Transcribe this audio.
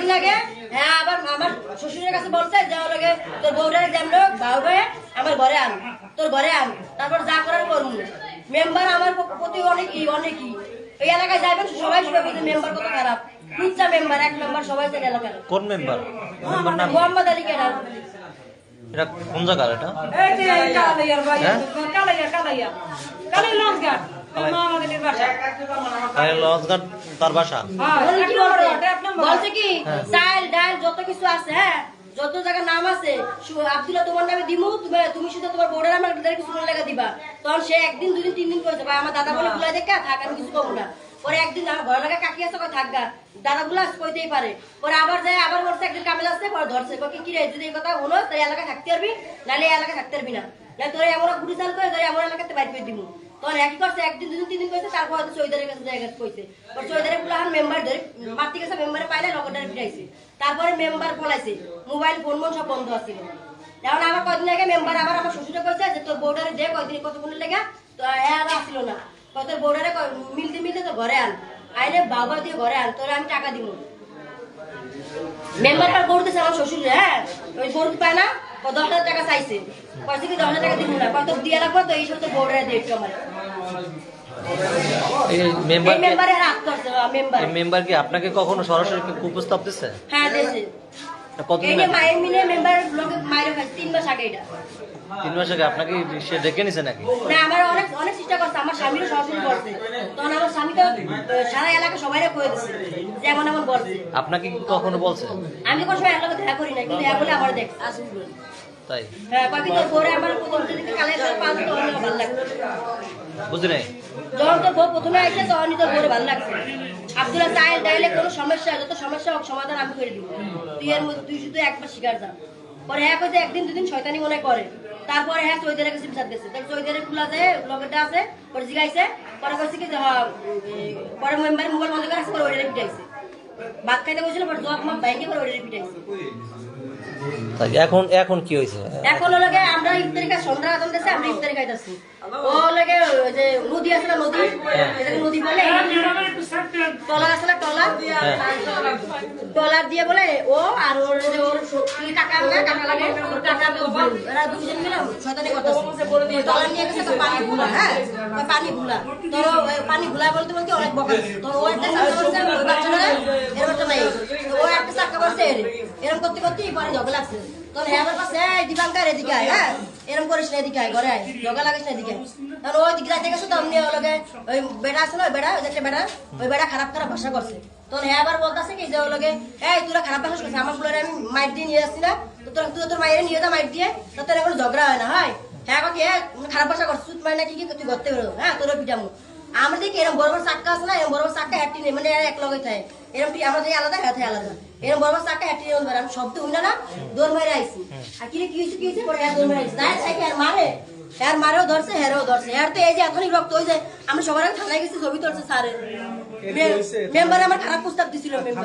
দিয়ে আগে হ্যাঁ আবার আমার শ্বশুরের কাছে বলছে যে ওনাকে তোর বউটারে যেমন ভাও ভাই আমার ঘরে আন, তোর ঘরে আন, তারপর যা করার মেম্বার আমার প্রতি অনেকই অনেকই। এলাকায় যাবেন সবাই সবাই মেম্বার কত খারাপ। লুচ্চা মেম্বার এক মেম্বার সবাই এলাকার কোন? মেম্বার মেম্বার নাম মোহাম্মদ আলী কেনা এটা কোন জায়গার এটা? এই যে কালাইয়ার ভাই হ্যাঁ? কালাই লঞ্চঘাট তার বাসা? হ্যাঁ বলছে? কি হ্যাঁ। চাল ডাল যত কিছু আছে হ্যাঁ যত জায়গার নাম আছে আব্দুল্লাহ তোমার নামে দিমু তুমি তুমি শুধু তোমার বোর্ডের আমার কিছু দিবা। তখন সে একদিন দুদিন তিন দিন করেছে ভাই আমার দাদা বলে দেখা থাক আমি কিছু কমু না। পরে একদিন আমার ঘর লাগা কাকি আছে থাকগা দাদা গুলা কইতেই পারে। পরে আবার যায়, আবার বলছে, একদিন কামে আসছে, পরে ধরছে। কি কি রে? যদি এই কথা হলো তাই এলাকায় থাকতে পারবি? নাহলে এই এলাকায় থাকতে পারবি না। না তোর এমন গুড়ি চাল করে তোর এমন এলাকাতে বাইর করে দিমু তখন একই করছে, একদিন, দুদিন তিন দিন কইছে, তারপর হয়তো চৈদারের কাছে জায়গা কইছে। পরে চৈদারের পুলাহান মেম্বার ধরে মারতে গেছে মেম্বারে পাইলে লগটারে ফিরাইছে। তারপরে মেম্বার পলাইছে। মোবাইল ফোন মন সব বন্ধ আছিল এখন আমার কদিন আগে মেম্বার আবার আমার শ্বশুরে কইছে যে, তোর বউডারে দে, কয়দিন কতক্ষণ লেগে? তো আর আসছিল না। কয় তোর মিলতে মিলতে তো ঘরে আন। আইনে বাবা দিয়ে ঘরে আন তোরে আমি টাকা দিব মেম্বার আর গরু দিছে আমার শ্বশুর হ্যাঁ? ওই গরু পায় না? দশ হাজার টাকা চাইছে। কয়েছে কি দশ হাজার টাকা দিব না? কত দিয়ে রাখব তো এই সব তো বউডারে দিয়ে একটু আমার। মেম্বার মেম্বারে আপনাকে কখনো সরাসরি কুপ্রস্তাব দিচ্ছে হ্যাঁ দিয়েছে। কতদিন এই যে আগে? মায়ের মিলে মেম্বার ব্লকে মায়ের খাইছে তিন মাস আগে এটা। তিন মাস আগে আপনাকে সে ডেকে নিছে নাকি? না আমার অনেক অনেক চেষ্টা করছে আমার স্বামীরও সরাসরি করছে। তখন আমার স্বামী তো আহ, সারা এলাকা সবাই কয়ে দিচ্ছে যে এমন এমন বলছে আপনাকে কি কখনো বলছে? আমি কোনো সময় এলাকা দেখা করি না কিন্তু এ আমার দেখ আসুন তাই? হ্যাঁ কয়েকদিন তোর পরে আমার প্রথম কালে তোর তো অনেক ভালো লাগছে। বুঝলি যখন বউ প্রথমে আইছে তখনই পরে ভালো লাগছে। আব্দুল্লাহ চাইল ডাইলে কোনো সমস্যা যত সমস্যা হোক সমাধান আমি করে দিব। তুই এর মধ্যে তুই শুধু একবার শিকার যা। পরে হ্যাঁ কইছে একদিন দুদিন শয়তানি মনে করে। তারপরে হ্যাঁ চৈদের কাছে বিচার দিচ্ছে তার চৈদের খোলা যায় লগেটা আছে পরে জিগাইছে পরে কইছে কি যে হ্যাঁ পরে মেম্বার মোবাইল বন্ধ করে আছে পরে ওইটা পিটাইছে ভাত খাইতে বসছিল পরে জব মাপ বাইকে পরে ওইটা পিটাইছে এখন এখন কি হয়েছে এখন লাগে আমরা ইফতারি খাই সন্ধ্যা আদান দেশে আমরা ইফতারি খাইতেছি। ও লাগে ওই যে নদী আছে না নদী? এটাকে নদী বলে। টলা আছে না টলা টলার দিয়ে বলে ও আর ওর যে ওর কি কাকা না কাকা লাগে ওর বউ, এরা দুজন মিলে শয়তানি করতেছে। টলা নিয়ে গেছে তো পানি ভুলা হ্যাঁ? পানি ভুলা। তোর পানি ভুলা বলতে বলতে অনেক বকা তোর ও একটা চাকা ওই বাচ্চাটা এরকম একটা মেয়ে ও একটা চাকা এর এরকম করতে করতে পরে ঝগড়া লাগছে। তোর হ্যাঁ আমার পাশে এই দীপাঙ্কার এদিকে হ্যাঁ? এরকম করিস না এদিকে আয় ঘরে আয়। লগা লাগিস না এদিকে। তাহলে ওই দিকে যাইতে গেছো তো ওর লগে ওই বেড়া আছে না ওই বেড়া ওই একটা বেড়া ওই বেড়া খারাপ খারাপ ভাষা করছে। তোর হ্যাঁ আবার বলতেছে কি যে ওলোকে লগে এই তোরা খারাপ ভাষা করছিস আমার ফুলের আমি মাইট দিয়ে নিয়ে আসছি না। তো তোর তুই তোর মায়ের নিয়ে যা মাইট দিয়ে তো তোর এখন ঝগড়া হয় না হয়? হ্যাঁ কি হ্যাঁ খারাপ ভাষা করছিস মানে কি কি তুই করতে পারো হ্যাঁ পিঠা পিটামু। আমরা দেখি এরকম বড় বড় চাক্কা আছে না এরকম বড় বড় চাক্কা হ্যাটি নেই মানে এক লগে থাকে। এরকম আমাদের আলাদা হ্যাঁ আলাদা। এরকম বড় বড় চাক্কা হ্যাটি নেই আমি শব্দ হই না না দৌড় মেরে আইছি। আর কি রে কি হয়েছে কি হয়েছে পরে হ্যাঁ দৌড় মেরে আইছি। তাই থাকে আর মারে। হ্যার মারেও ধরছে হ্যারও ধরছে। হ্যার তো এই যে এখনই রক্ত হয়েছে আমি সবার আগে থানায় গেছি ছবি তুলছে স্যারের। মেম্বার আমার খারাপ প্রস্তাব দিছিল মেম্বার।